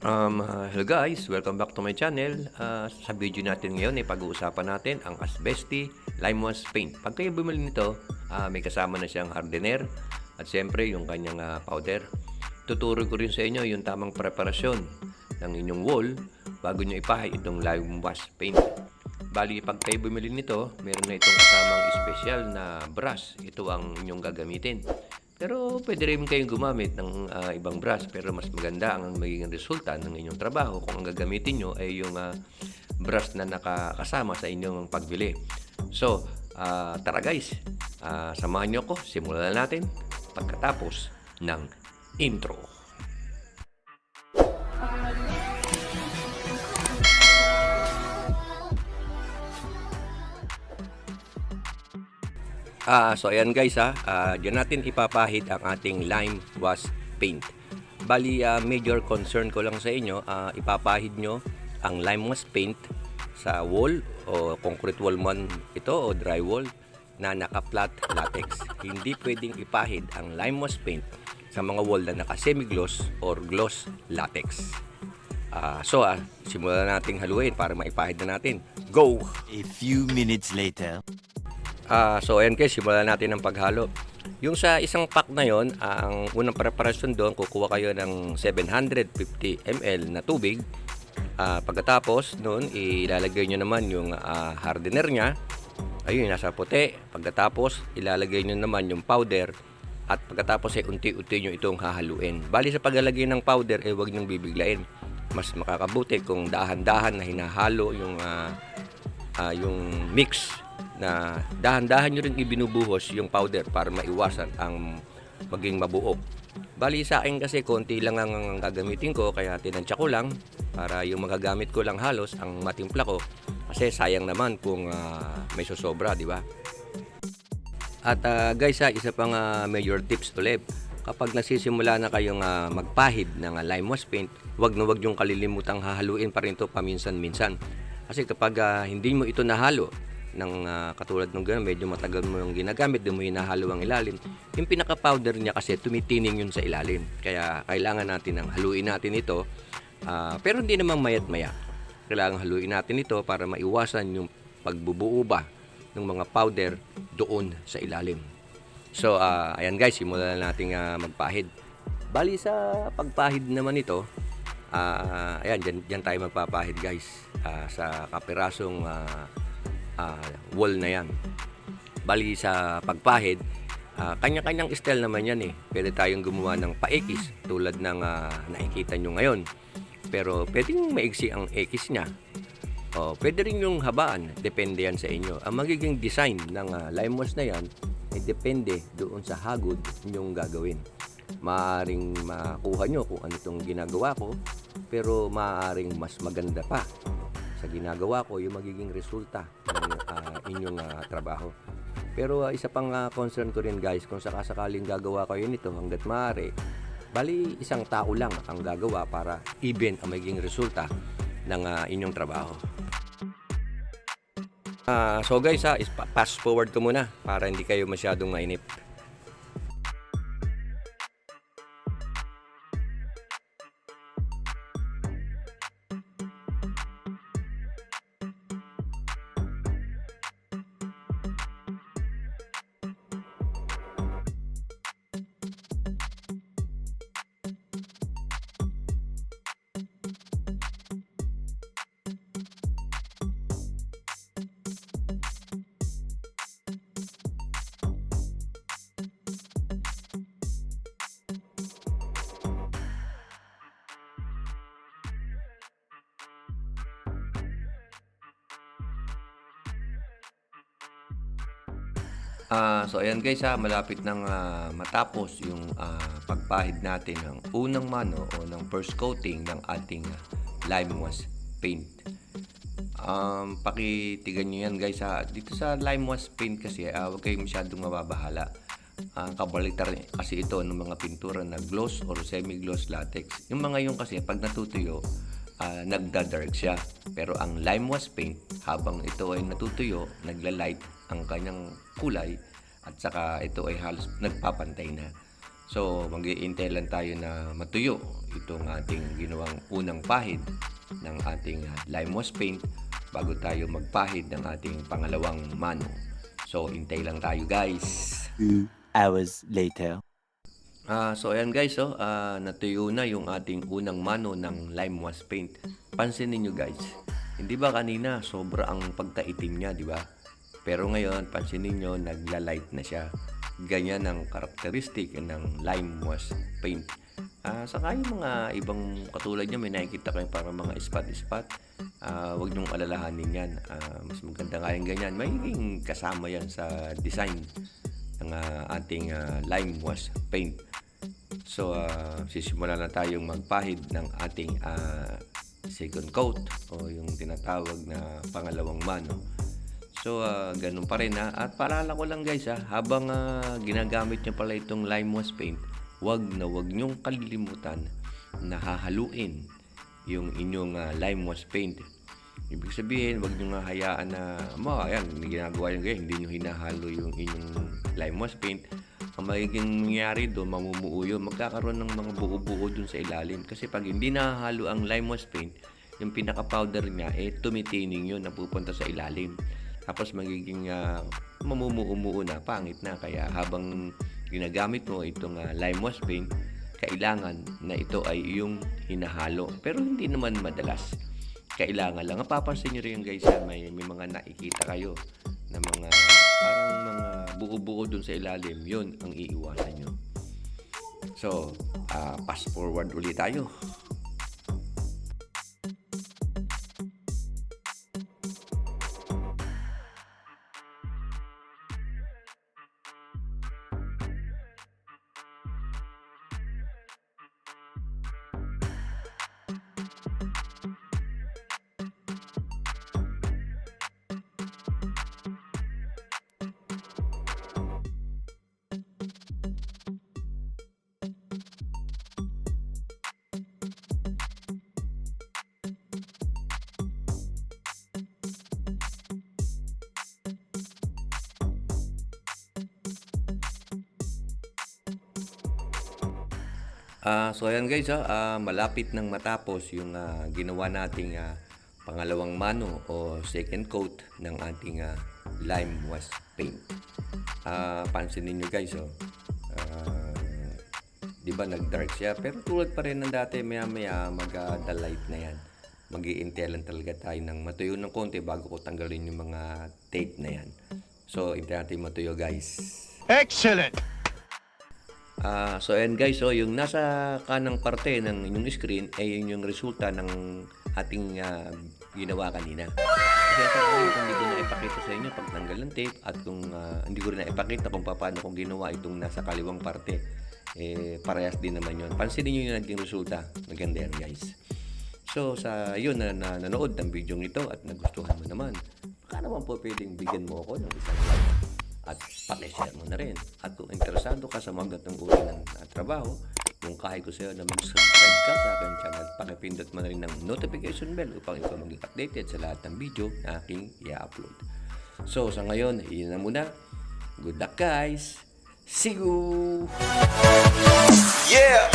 Um, uh, hello guys, welcome back to my channel. Uh, sa video natin ngayon ay pag-uusapan natin ang Asbesti Limewash Paint. Pag kayo bumili nito, uh, may kasama na siyang hardener at siyempre yung kanyang uh, powder. Tuturo ko rin sa inyo yung tamang preparasyon ng inyong wall bago nyo ipahid itong Limewash Paint. Bali, pag kayo bumili nito, meron na itong kasamang special na brush. Ito ang inyong gagamitin. Pero pwede rin kayong gumamit ng ah, ibang brush pero mas maganda ang magiging resulta ng inyong trabaho kung ang gagamitin nyo ay yung ah, brush na nakakasama sa inyong pagbili. So, ah, tara guys, ah, samahan nyo ako, simulan na natin pagkatapos ng intro. Ah, so ayan guys ha, ah, diyan natin ipapahid ang ating lime wash paint. Bali, ah, major concern ko lang sa inyo, ah, ipapahid nyo ang lime wash paint sa wall o concrete wall man ito o drywall na naka-flat latex. Hindi pwedeng ipahid ang lime wash paint sa mga wall na naka-semi-gloss or gloss latex. Ah, so, ah, simulan nating haluin para maipahid na natin. Go! A few minutes later. Ah, so ayan guys, simulan natin ang paghalo. Yung sa isang pack na yon, ang unang preparasyon doon, kukuha kayo ng 750 ml na tubig. Ah, pagkatapos noon, ilalagay nyo naman yung ah, hardener nya. Ayun, nasa puti. Pagkatapos, ilalagay nyo naman yung powder. At pagkatapos ay unti-unti nyo itong hahaluin. Bali sa paglalagay ng powder, eh huwag nyo bibiglain. Mas makakabuti kung dahan-dahan na hinahalo yung ah, ah, yung mix na dahan-dahan nyo rin ibinubuhos yung powder para maiwasan ang maging mabuo. Bali sa akin kasi konti lang ang gagamitin ko kaya tinansya ko lang para yung magagamit ko lang halos ang matimpla ko kasi sayang naman kung ah, may susobra, di ba? At ah, guys, ha, isa pang ah, major tips ulit. Kapag nasisimula na kayong ah, magpahid ng ah, lime wash paint, wag na wag yung kalilimutang hahaluin pa rin ito paminsan-minsan. Kasi kapag ah, hindi mo ito nahalo, ng ah, katulad ng gano'n, medyo matagal mo yung ginagamit, di mo hinahalo ang ilalim. Yung pinaka-powder niya kasi tumitining yun sa ilalim. Kaya kailangan natin ng haluin natin ito. Ah, pero hindi naman mayat maya. Kailangan haluin natin ito para maiwasan yung pagbubuo ba ng mga powder doon sa ilalim. So, ah, ayan guys, simulan na natin ah, magpahid. Bali sa pagpahid naman ito, ah, ayan, dyan, dyan tayo magpapahid guys. Ah, sa kapirasong ah, ah, wall na yan. Bali sa pagpahid, ah, kanya-kanyang style naman yan eh. Pwede tayong gumawa ng paekis tulad ng ah, nakikita nyo ngayon. Pero pwedeng maigsi ang ekis niya. O, pwede rin yung habaan, depende yan sa inyo. Ang magiging design ng uh, lime wash na yan, ay depende doon sa hagod nyong gagawin. Maaring makuha nyo kung ano itong ginagawa ko, pero maaring mas maganda pa sa ginagawa ko yung magiging resulta ng ah, inyong ah, trabaho. Pero ah, isa pang ah, concern ko rin guys, kung sakasakaling gagawa kayo nito hanggat maaari, bali isang tao lang ang gagawa para even ang magiging resulta ng ah, inyong trabaho. Ah, so guys, ha, pass forward ko muna para hindi kayo masyadong mainip. Ah, so ayan guys ha, malapit nang ah, matapos yung ah, pagpahid natin ng unang mano o ng first coating ng ating ah, lime wash paint. Um, pakitigan nyo yan guys ha. Dito sa lime wash paint kasi, ah, huwag kayong masyadong mababahala. Ah, kabalitar kasi ito ng mga pintura na gloss or semi-gloss latex. Yung mga yung kasi, pag natutuyo, ah, nagda-dark siya. Pero ang lime wash paint, habang ito ay natutuyo, nagla-light ang kanyang kulay at saka ito ay halos nagpapantay na. So, mag lang tayo na matuyo itong ating ginawang unang pahid ng ating uh, limewast paint bago tayo magpahid ng ating pangalawang mano. So, intay lang tayo guys. Two hours later. Ah, so ayan guys, oh, ah, natuyo na yung ating unang mano ng lime wash paint. Pansinin niyo guys, hindi ba kanina sobra ang pagkaitim niya, di ba? Pero ngayon, pansinin niyo, nagla-light na siya. Ganyan ang karakteristik ng lime wash paint. Ah, saka yung mga ibang katulad niya, may nakikita kayo para mga spot-spot. Ah, wag niyong alalahanin yan. Ah, mas maganda nga yung ganyan. Magiging kasama yan sa design ng ah, ating ah, lime wash paint. So, ah, sisimula na tayong magpahid ng ating ah, second coat o yung tinatawag na pangalawang mano. So, ah, ganun pa rin ha. At paalala ko lang guys ha, habang ah, ginagamit nyo pala itong lime wash paint, wag na wag nyong kalilimutan na hahaluin yung inyong ah, lime wash paint. Ibig sabihin, wag nyo nga hayaan na, ma, ayan, ginagawa nyo ganyan, hindi nyo hinahalo yung inyong lime wash paint. Ang magiging nangyari doon, mamumuo magkakaroon ng mga buo-buo doon sa ilalim. Kasi pag hindi nahahalo ang lime wash paint, yung pinaka-powder niya, eh, tumitining yun, napupunta sa ilalim. Tapos magiging uh, mamumuo-muo na, pangit na. Kaya habang ginagamit mo itong ah, lime wash paint, kailangan na ito ay yung hinahalo. Pero hindi naman madalas. Kailangan lang. Mapapansin nyo rin guys, may, may mga nakikita kayo na mga parang buo-buo dun sa ilalim. Yun ang iiwasan nyo. So, ah, fast forward ulit tayo. Ah, so ayan guys, ah, ah, malapit nang matapos yung ah, ginawa nating ah, pangalawang mano o second coat ng ating ah, lime wash paint. Ah, pansinin nyo guys, oh. Ah, 'di ba nag-dark siya pero tulad pa rin ng dati maya-maya mag-light na 'yan. mag lang talaga tayo ng matuyo ng konti bago ko tanggalin yung mga tape na 'yan. So, hintayin natin matuyo guys. Excellent. Ah, so ayan guys, so yung nasa kanang parte ng inyong screen ay yun yung resulta ng ating ah, ginawa kanina. Kasi sa ngayon, kung hindi ko na ipakita sa inyo pag tanggal ng tape at kung ah, hindi ko rin na ipakita kung paano kong ginawa itong nasa kaliwang parte, eh parehas din naman yun. Pansinin nyo yung naging resulta. Maganda yan guys. So sa yun na, na nanood ng video ito at nagustuhan mo naman, baka naman po pwedeng bigyan mo ako ng isang like at pakishare mo na rin. At kung interesado ka sa mga gatong uri ng uh, trabaho, kung kaya ko sa iyo na mag-subscribe ka sa aking channel, pakipindot mo na rin ng notification bell upang ikaw maging updated sa lahat ng video na aking i-upload. So sa ngayon, iyon na muna. Good luck guys! See you! Yeah.